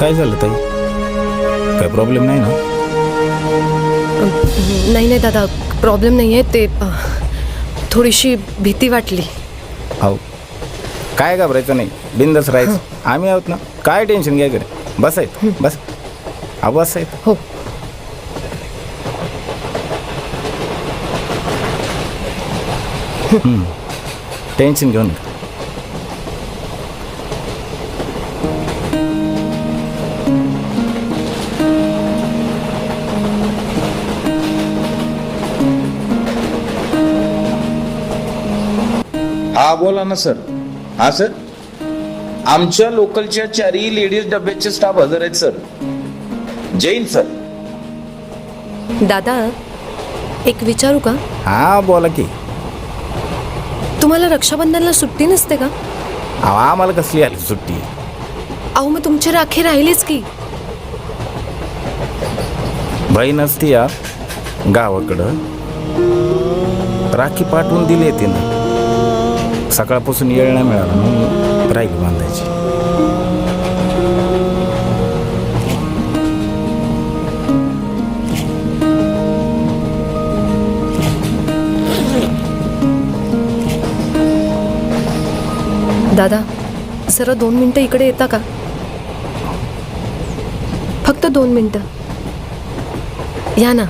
काय झालं ताई? काय प्रॉब्लेम नाही ना? नाही नाही दादा प्रॉब्लेम नाही आहे ते अ, थोडीशी भीती वाटली. अहो काय घाबरायचं नाही. बिंदच राहायचं. आम्ही आहोत ना. काय टेन्शन घ्या करे बस आहेत. बस. अहो बस आहेत. हो. टेन्शन घेऊ हा बोला ना सर. हा सर. आमच्या लोकलच्या चारही लेडीज डब्याचे स्टाफ हजर आहेत सर. जैन सर. दादा एक विचारू का? हा बोला की. तुम्हाला रक्षाबंधनला सुट्टी नसते का? अहो आम्हाला कसली आली सुट्टी? अहो मग तुमची राखी राहिलीच की. बहीण असती या गावाकडं. राखी पाठवून दिली तिनं. सकाळपासून येळ नाही मिळाला मग राखी बांधायची. दादा सर दोन मिनटं इकडे येता का? फक्त दोन मिनटं. या ना.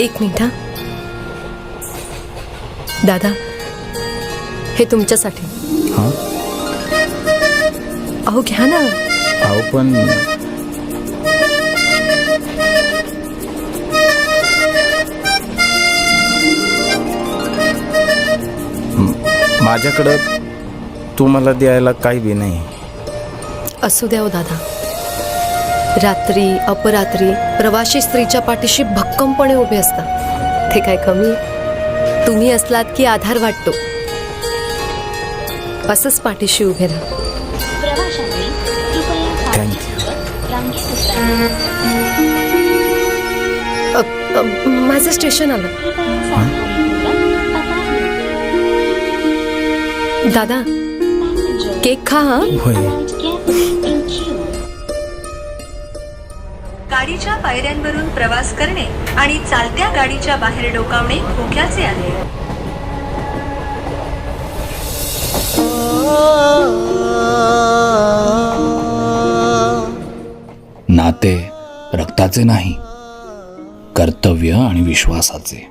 एक मिनिट हा. दादा हे तुमच्यासाठी. हां? अहो घ्या ना. अहो पण माझ्याकडं तुम्हाला द्यायला काही बी नाही. असू द्या हो दादा. रात्री अपरात्री प्रवासी स्त्रीच्या पाठीशी भक्कमपणे उभे असतात. ते काय कमी? तुम्ही असलात की आधार वाटतो. असंच पाठीशी उभे राहा. अ, अ, माझं स्टेशन आलं. दादा केक खा हा? होय. गाडीच्या पायऱ्यांवरून प्रवास करणे आणि चालत्या गाडीच्या बाहेर डोकावणे धोक्याचे आहे. नाते रक्ताचे नाही कर्तव्य आणि विश्वासाचे.